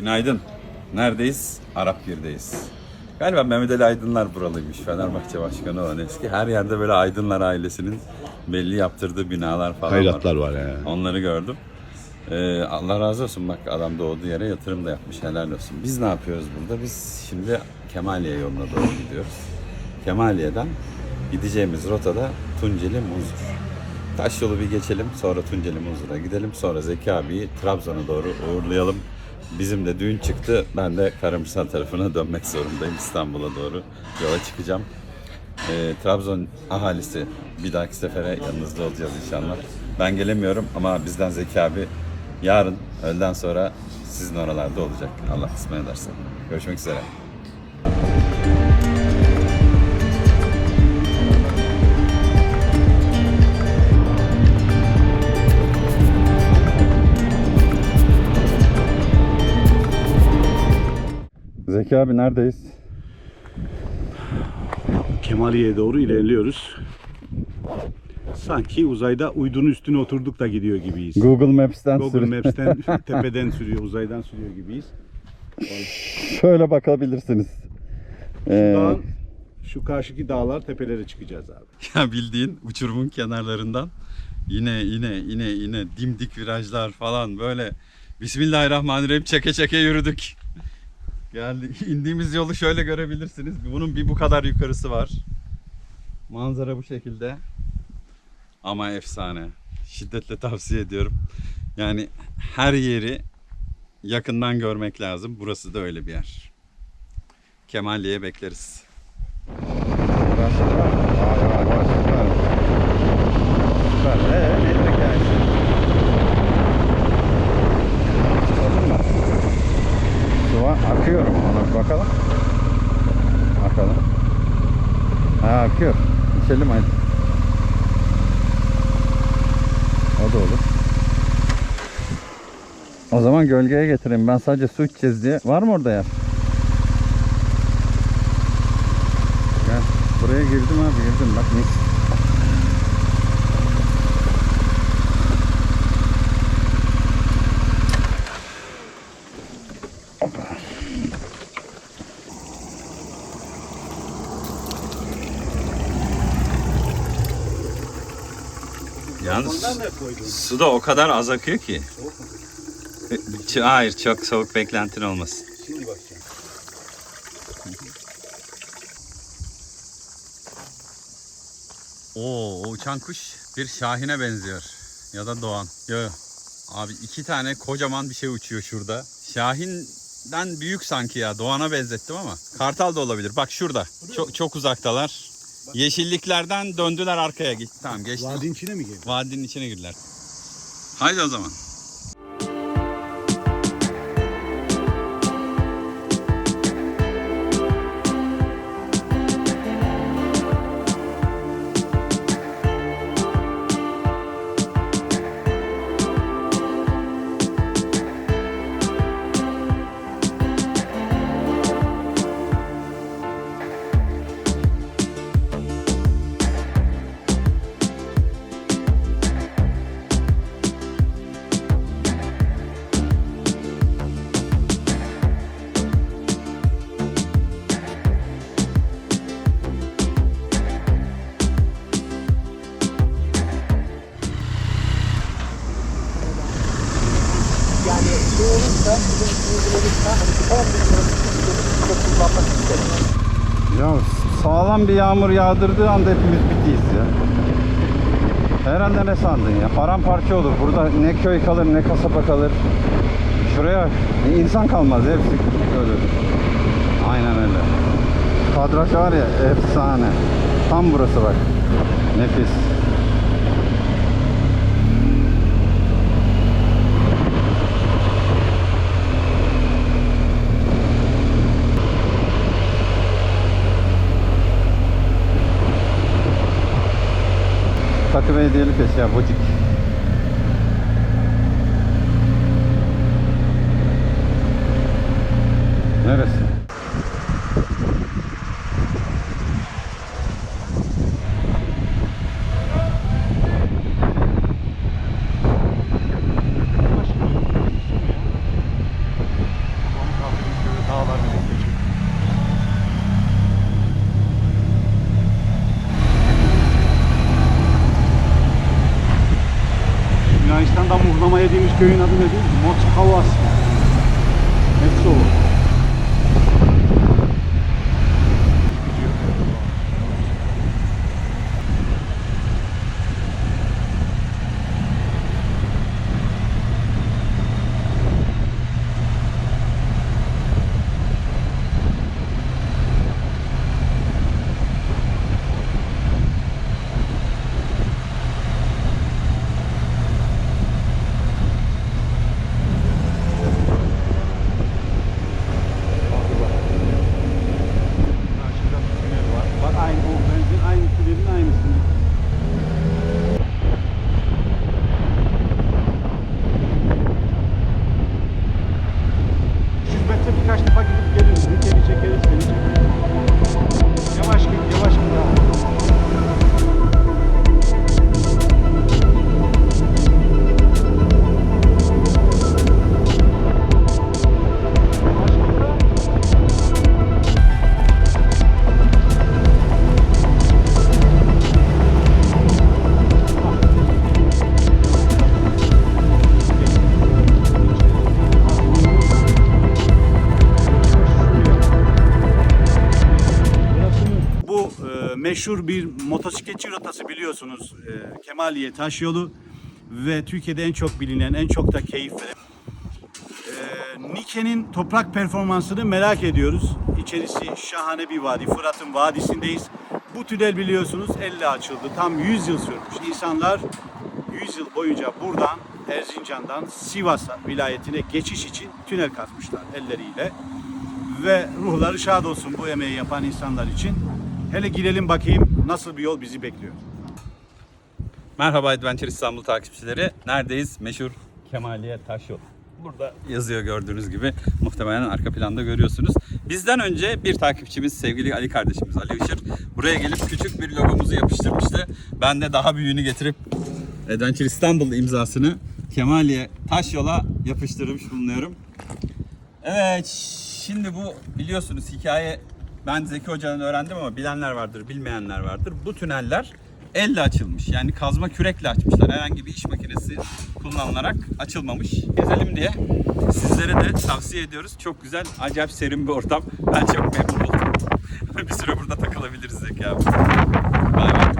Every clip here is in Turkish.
Günaydın. Neredeyiz? Arapgir'deyiz. Galiba Mehmet Ali Aydınlar buralıymış. Fenerbahçe Başkanı olan eski. Her yerde böyle Aydınlar ailesinin belli yaptırdığı binalar falan Hayratlar var. var yani. Onları gördüm. Ee, Allah razı olsun bak adam doğduğu yere yatırım da yapmış helal olsun. Biz ne yapıyoruz burada? Biz şimdi Kemaliye yoluna doğru gidiyoruz. Kemaliye'den gideceğimiz rotada Tunceli Muzur. Taş yolu bir geçelim sonra Tunceli Muzur'a gidelim. Sonra Zeki abiyi Trabzon'a doğru uğurlayalım. Bizim de düğün çıktı. Ben de Karamürsel tarafına dönmek zorundayım. İstanbul'a doğru yola çıkacağım. Ee, Trabzon ahalisi bir dahaki sefere yanınızda olacağız inşallah. Ben gelemiyorum ama bizden Zeki abi yarın öğleden sonra sizin oralarda olacak. Allah kısmet ederse. Görüşmek üzere. Zeki abi neredeyiz? Kemaliye'ye doğru ilerliyoruz. Sanki uzayda uydunun üstüne oturduk da gidiyor gibiyiz. Google Maps'ten Google sür- Maps'ten tepeden sürüyor, uzaydan sürüyor gibiyiz. şöyle bakabilirsiniz. Ee, Dağın, şu karşıki dağlar tepelere çıkacağız abi. Ya bildiğin uçurumun kenarlarından yine yine yine yine dimdik virajlar falan böyle Bismillahirrahmanirrahim çeke çeke yürüdük. Geldi indiğimiz yolu şöyle görebilirsiniz. Bunun bir bu kadar yukarısı var. Manzara bu şekilde. Ama efsane. Şiddetle tavsiye ediyorum. Yani her yeri yakından görmek lazım. Burası da öyle bir yer. Kemalli'ye bekleriz. Su var, akıyor mu ona bakalım. Bakalım. Ha akıyor. İçelim hadi. O da olur. O zaman gölgeye getireyim. Ben sadece su içeceğiz diye. Var mı orada yer? Gel. Buraya girdim abi girdim. Bak mis. Yalnız su da o kadar az akıyor ki. Ç- Hayır çok soğuk beklentin olmasın. Şimdi bakacağım. Oo, o uçan kuş bir şahine benziyor. Ya da doğan. Yo. Abi iki tane kocaman bir şey uçuyor şurada. Şahin'den büyük sanki ya. Doğan'a benzettim ama. Kartal da olabilir. Bak şurada. Çok, çok uzaktalar. Yeşilliklerden döndüler arkaya. Tamam geçti. Vadinin içine mi girdi? Vadinin içine girdiler. Haydi o zaman. Sağlam bir yağmur yağdırdığı anda hepimiz bittiyiz ya. Herhalde ne sandın ya? Paramparça olur. Burada ne köy kalır ne kasaba kalır. Şuraya insan kalmaz. Hepsi ölür. Aynen öyle. Kadraj var ya efsane. Tam burası bak. Nefis. dele, que é esse avô de köyün adı nedir? Meşhur bir motosikletçi rotası biliyorsunuz. E, Kemaliye Taş Yolu ve Türkiye'de en çok bilinen, en çok da keyif veren. Nike'nin toprak performansını merak ediyoruz. İçerisi şahane bir vadi. Fırat'ın vadisindeyiz. Bu tünel biliyorsunuz elle açıldı. Tam 100 yıl sürmüş. İnsanlar 100 yıl boyunca buradan Erzincan'dan Sivas vilayetine geçiş için tünel kazmışlar elleriyle ve ruhları şad olsun bu emeği yapan insanlar için. Hele girelim bakayım nasıl bir yol bizi bekliyor. Merhaba Adventure İstanbul takipçileri. Neredeyiz? Meşhur Kemaliye Taş Yol. Burada yazıyor gördüğünüz gibi. Muhtemelen arka planda görüyorsunuz. Bizden önce bir takipçimiz sevgili Ali kardeşimiz Ali Işır buraya gelip küçük bir logomuzu yapıştırmıştı. Ben de daha büyüğünü getirip Adventure İstanbul imzasını Kemaliye Taş Yol'a yapıştırmış bulunuyorum. Evet, şimdi bu biliyorsunuz hikaye ben Zeki Hoca'dan öğrendim ama bilenler vardır, bilmeyenler vardır. Bu tüneller elle açılmış. Yani kazma kürekle açmışlar. Herhangi bir iş makinesi kullanılarak açılmamış. Gezelim diye sizlere de tavsiye ediyoruz. Çok güzel, acayip serin bir ortam. Ben çok memnun oldum. bir süre burada takılabiliriz Zeki abi. Bay bay.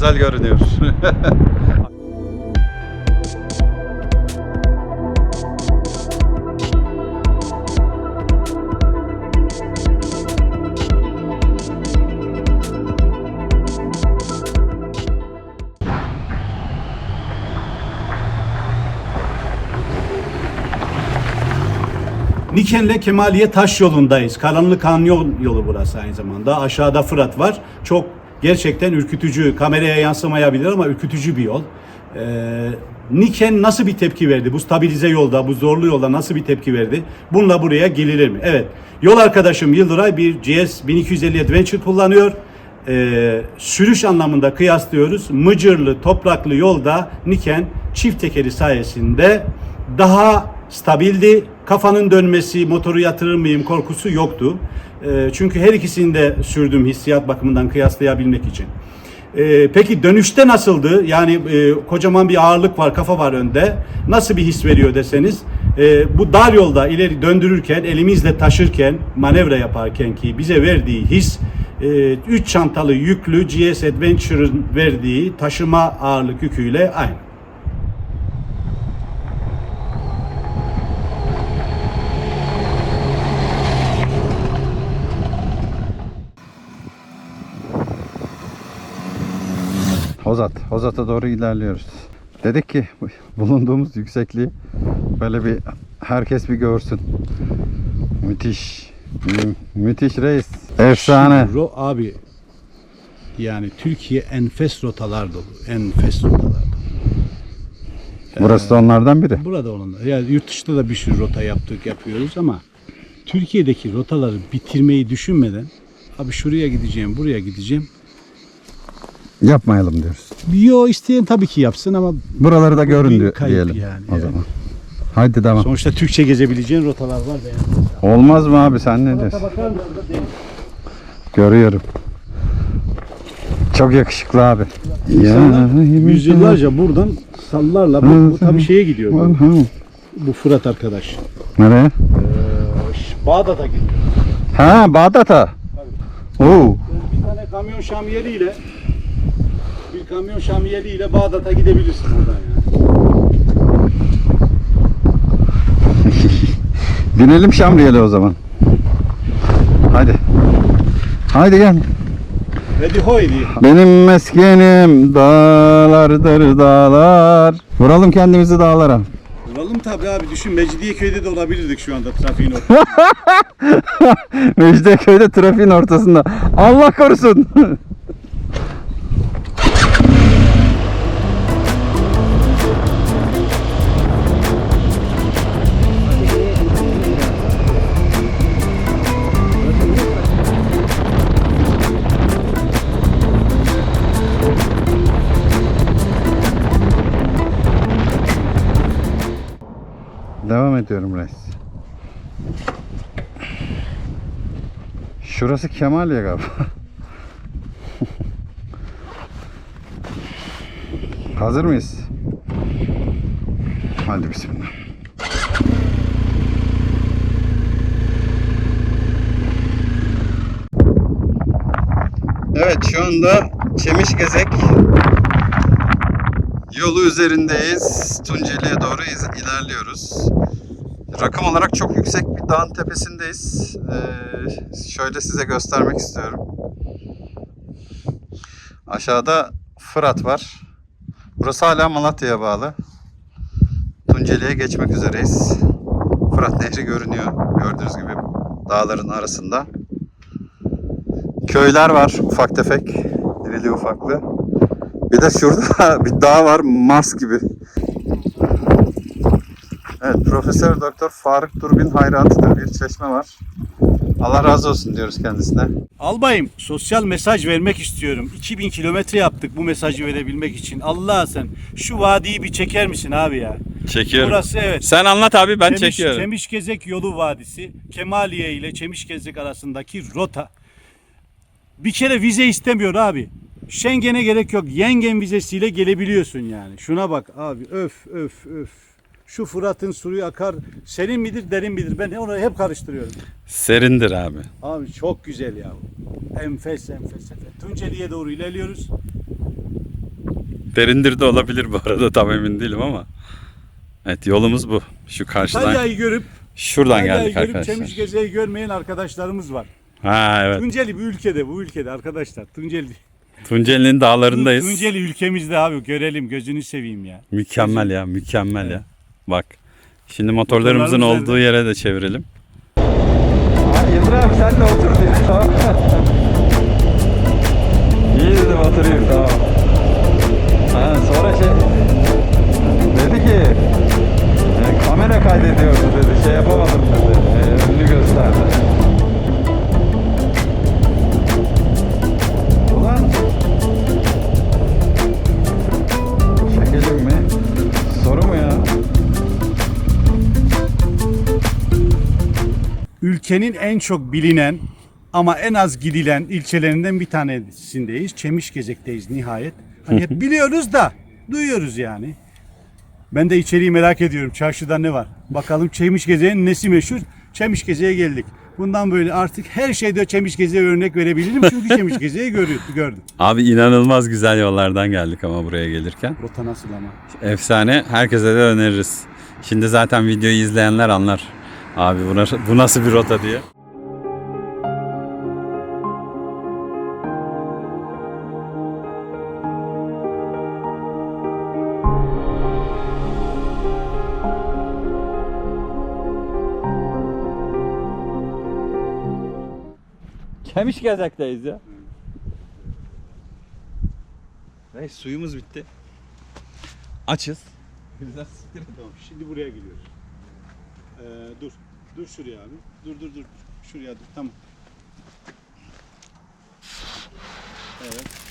Güzel görünüyor. Niken'le Kemaliye Taş yolundayız. Karanlık Kanyon yolu burası aynı zamanda. Aşağıda Fırat var. Çok gerçekten ürkütücü, kameraya yansımayabilir ama ürkütücü bir yol. Ee, Niken nasıl bir tepki verdi? Bu stabilize yolda, bu zorlu yolda nasıl bir tepki verdi? Bununla buraya gelinir mi? Evet. Yol arkadaşım Yıldıray bir GS 1250 Adventure kullanıyor. Ee, sürüş anlamında kıyaslıyoruz. Mıcırlı, topraklı yolda Niken çift tekeri sayesinde daha stabildi. Kafanın dönmesi, motoru yatırır mıyım korkusu yoktu. Ee, çünkü her ikisini de sürdüm hissiyat bakımından kıyaslayabilmek için. Ee, peki dönüşte nasıldı? Yani e, kocaman bir ağırlık var, kafa var önde. Nasıl bir his veriyor deseniz? e, bu dar yolda ileri döndürürken, elimizle taşırken, manevra yaparken ki bize verdiği his 3 çantalı yüklü GS Adventure'ın verdiği taşıma ağırlık yüküyle aynı. Hozat. Hozat'a doğru ilerliyoruz. Dedik ki bulunduğumuz yüksekliği böyle bir herkes bir görsün. Müthiş. Mü- müthiş reis. Efsane. Ro abi yani Türkiye enfes rotalar dolu. Enfes rotalar dolu. Burası da onlardan biri. Burada olanlar. Yani yurt dışında da bir sürü rota yaptık, yapıyoruz ama Türkiye'deki rotaları bitirmeyi düşünmeden abi şuraya gideceğim, buraya gideceğim. Yapmayalım diyoruz. Yo isteyen tabii ki yapsın ama Buraları da görün diyor, kayıp diyelim yani, o evet. zaman. Haydi devam. sonuçta Türkçe gezebileceğin rotalar var beğendim. Olmaz mı abi sen ne diyorsun? Bakar mısın? Görüyorum. Çok yakışıklı abi. Yüzyıllarca buradan sallarla bu, bu tabii şeye gidiyor. Bu, Fırat arkadaş. Nereye? Ee, Bağdat'a gidiyor. Ha Bağdat'a. Oo. Bir tane kamyon şamiyeliyle kamyon şamiyeliyle Bağdat'a gidebilirsin oradan yani. Binelim Şamriyeli o zaman. Hadi. Haydi gel. Hadi hoydi. Benim meskenim dağlardır dağlar. Vuralım kendimizi dağlara. Vuralım tabii abi düşün Mecidiyeköy'de de olabilirdik şu anda trafiğin ortasında. Mecidiyeköy'de trafiğin ortasında. Allah korusun. Ediyorum reis. Şurası Kemaliye galiba. Hazır mıyız? Hadi bismillah. Evet şu anda Çemişgezek yolu üzerindeyiz. Tunceli'ye doğru ilerliyoruz. Rakım olarak çok yüksek bir dağın tepesindeyiz. Ee, şöyle size göstermek istiyorum. Aşağıda Fırat var. Burası hala Malatya'ya bağlı. Tunceli'ye geçmek üzereyiz. Fırat Nehri görünüyor. Gördüğünüz gibi dağların arasında. Köyler var ufak tefek. İrili ufaklı. Bir de şurada bir dağ var Mars gibi. Evet, Profesör Doktor Faruk Durbin hayratıdır bir çeşme var. Allah razı olsun diyoruz kendisine. Albayım sosyal mesaj vermek istiyorum. 2000 kilometre yaptık bu mesajı verebilmek için. Allah sen şu vadiyi bir çeker misin abi ya? Çekiyorum. Burası evet. Sen anlat abi ben Çemiş- çekiyorum. Çemişgezek yolu vadisi Kemaliye ile Çemişgezek arasındaki rota. Bir kere vize istemiyor abi. Schengen'e gerek yok. Yengen vizesiyle gelebiliyorsun yani. Şuna bak abi öf öf öf. Şu Fırat'ın suyu akar. Serin midir derin midir? Ben onu hep karıştırıyorum. Serindir abi. Abi çok güzel ya. Enfes enfes enfes. Tunceli'ye doğru ilerliyoruz. Derindir de olabilir bu arada tam emin değilim ama. Evet yolumuz bu. Şu karşıdan. Talya'yı görüp Şuradan Talya'yı geldik görüp arkadaşlar. Çemişgeze'yi görmeyen arkadaşlarımız var. Ha evet. Tunceli bu ülkede, bu ülkede arkadaşlar. Tunceli. Tunceli'nin dağlarındayız. Tunceli ülkemizde abi görelim gözünü seveyim ya. Mükemmel ya mükemmel ya. Bak. Şimdi motorlarımızın Motorlarımız olduğu yere de çevirelim. Yıldır abi sen de otur diyor. Tamam. En çok bilinen ama en az gidilen ilçelerinden bir tanesindeyiz. Çemişgezek'teyiz nihayet. Hani hep biliyoruz da duyuyoruz yani. Ben de içeriği merak ediyorum. Çarşıda ne var? Bakalım Çemişgezek'in nesi meşhur? Çemişgezek'e geldik. Bundan böyle artık her şeyde Çemişgezek'e örnek verebilirim. Çünkü Çemişgezek'i görüyorum, gördüm. Abi inanılmaz güzel yollardan geldik ama buraya gelirken. Rota nasıl ama? Efsane. Herkese de öneririz. Şimdi zaten videoyu izleyenler anlar. Abi bu nasıl, bu nasıl bir rota diye. Kemiş gezekteyiz ya. Ve suyumuz bitti. Açız. Tamam şimdi buraya gidiyoruz. Ee, dur. Dur şuraya abi. Dur dur dur. Şuraya dur. Tamam. Evet.